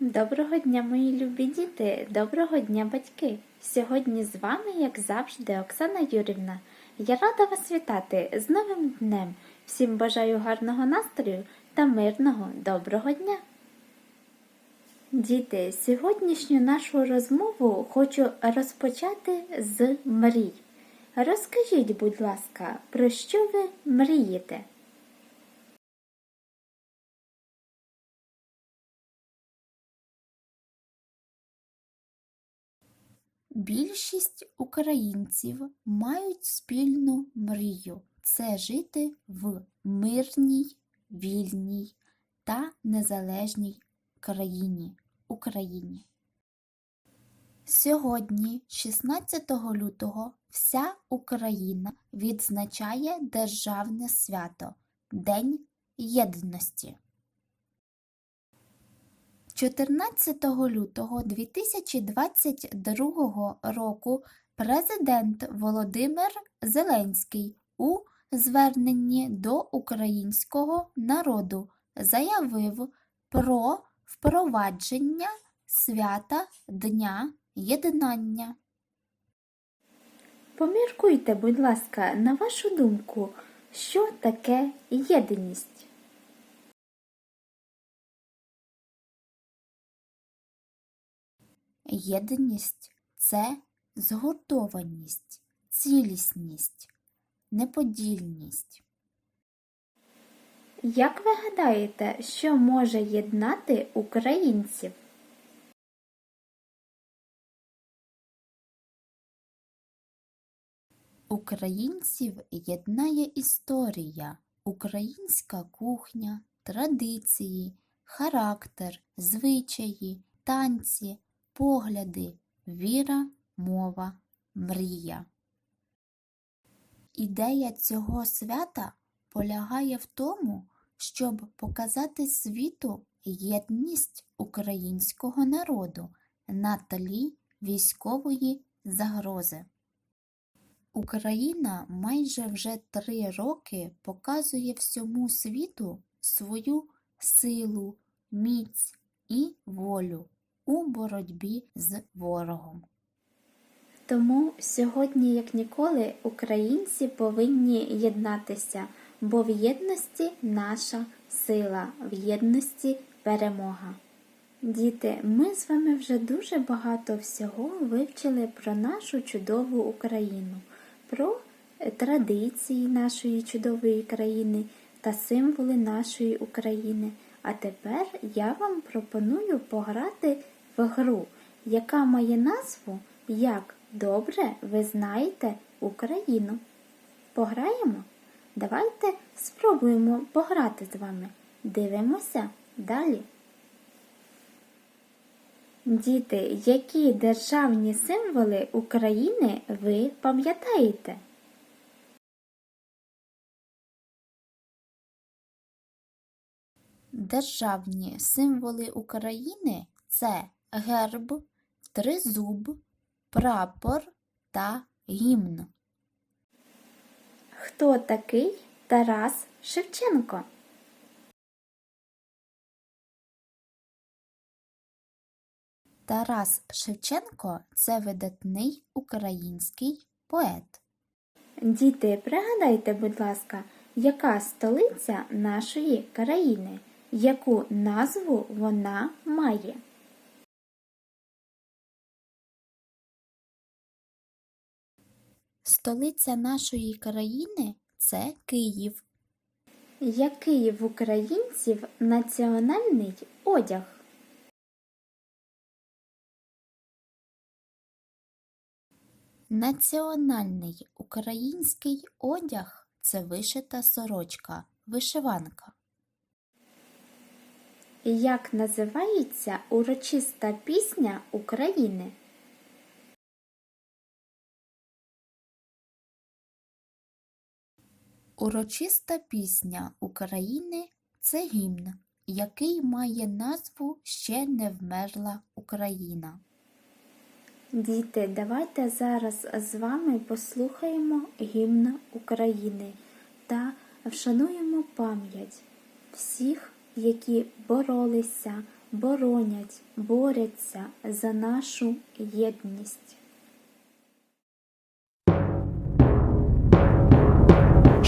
Доброго дня, мої любі діти! Доброго дня, батьки! Сьогодні з вами, як завжди, Оксана Юрівна. Я рада вас вітати з новим днем. Всім бажаю гарного настрою та мирного доброго дня! Діти, сьогоднішню нашу розмову хочу розпочати з мрій. Розкажіть, будь ласка, про що ви мрієте? Більшість українців мають спільну мрію це жити в мирній, вільній та незалежній країні Україні. Сьогодні, 16 лютого, вся Україна відзначає державне свято День Єдності. 14 лютого 2022 року президент Володимир Зеленський у зверненні до українського народу заявив про впровадження свята Дня Єднання. Поміркуйте, будь ласка, на вашу думку, що таке єдність? Єдність це згуртованість, цілісність, неподільність. Як ви гадаєте, що може єднати українців? Українців єднає історія, українська кухня, традиції, характер, звичаї, танці, погляди, віра, мова, мрія. Ідея цього свята полягає в тому, щоб показати світу єдність українського народу на тлі військової загрози. Україна майже вже три роки показує всьому світу свою силу, міць і волю у боротьбі з ворогом. Тому сьогодні, як ніколи, українці повинні єднатися, бо в єдності наша сила, в єдності перемога. Діти, ми з вами вже дуже багато всього вивчили про нашу чудову Україну, про традиції нашої чудової країни та символи нашої України. А тепер я вам пропоную пограти в гру, яка має назву Як добре ви знаєте Україну. Пограємо? Давайте спробуємо пограти з вами. Дивимося далі. Діти, які державні символи України ви пам'ятаєте? Державні символи України це герб, тризуб, прапор та гімн. Хто такий Тарас Шевченко? Тарас Шевченко це видатний український поет. Діти, пригадайте, будь ласка, яка столиця нашої країни, яку назву вона має? Столиця нашої країни це Київ. Який в українців національний одяг? Національний український одяг це вишита сорочка, вишиванка. Як називається урочиста пісня України? Урочиста пісня України це гімн, який має назву Ще не вмерла Україна. Діти, давайте зараз з вами послухаємо гімн України та вшануємо пам'ять всіх, які боролися, боронять, борються за нашу єдність.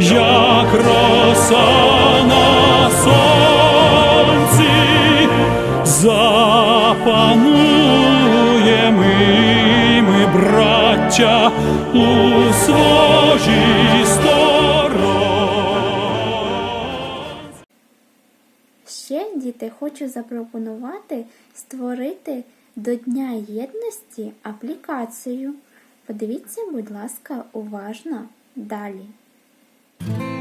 як роса на сонці, запануємо і ми, браття, у своїй стороні. Ще, діти, хочу запропонувати створити до Дня єдності аплікацію. Подивіться, будь ласка, уважно далі. Thank you.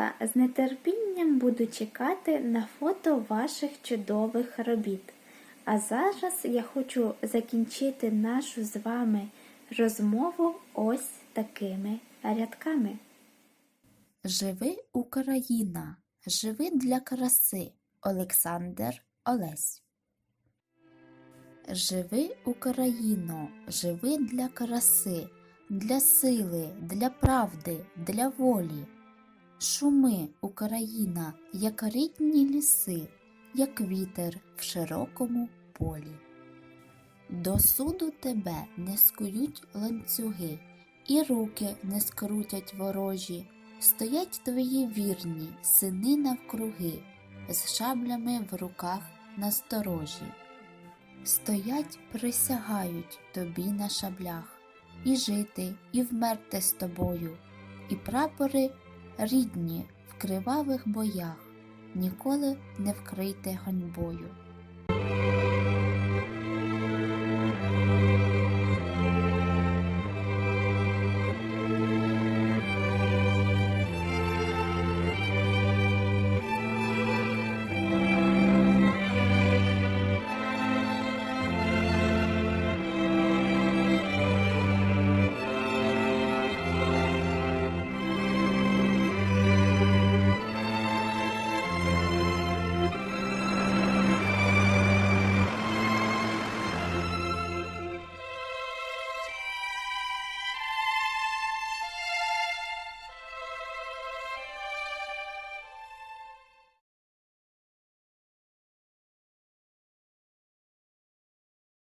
Малята, з нетерпінням буду чекати на фото ваших чудових робіт. А зараз я хочу закінчити нашу з вами розмову ось такими рядками. Живи Україна, живи для краси. Олександр Олесь. Живи Україно, живи для краси, для сили, для правди, для волі. Шуми, Україна, як рідні ліси, як вітер в широкому полі. До суду тебе не скують ланцюги, і руки не скрутять ворожі, Стоять твої вірні сини навкруги, з шаблями в руках насторожі. Стоять, присягають тобі на шаблях, і жити, і вмерти з тобою, і прапори рідні в кривавих боях, ніколи не вкрийте ганьбою.